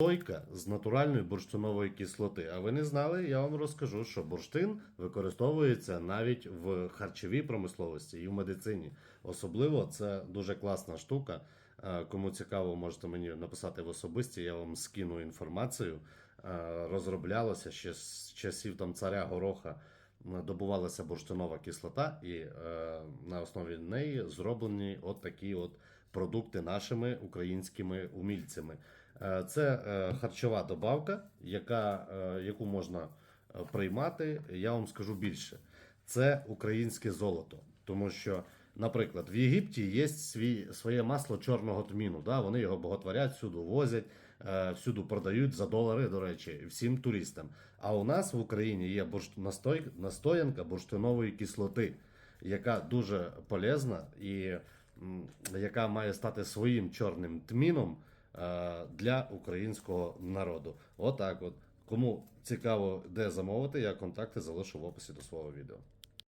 Настойка з натуральної бурштинової кислоти. А ви не знали? Я вам розкажу, що бурштин використовується навіть в харчовій промисловості і в медицині. Особливо це дуже класна штука. Е, Кому цікаво, можете мені написати в особисті, я вам скину інформацію. Е, Розроблялося ще з часів там царя Гороха. Добувалася бурштинова кислота, і е, на основі неї зроблені от такі от продукти нашими українськими умільцями. Е, Це е, харчова добавка, яка, е, яку можна приймати. Я вам скажу більше. Це українське золото. Тому що, наприклад, в Єгипті є свій, своє масло чорного тміну. Да? Вони його боготворять, всюди возять, всюди продають за долари, до речі, всім туристам. А у нас в Україні є настоянка бурштинової кислоти, яка дуже полезна і яка має стати своїм чорним тміном для українського народу. Отак от. Кому цікаво, де замовити, я контакти залишу в описі до свого відео.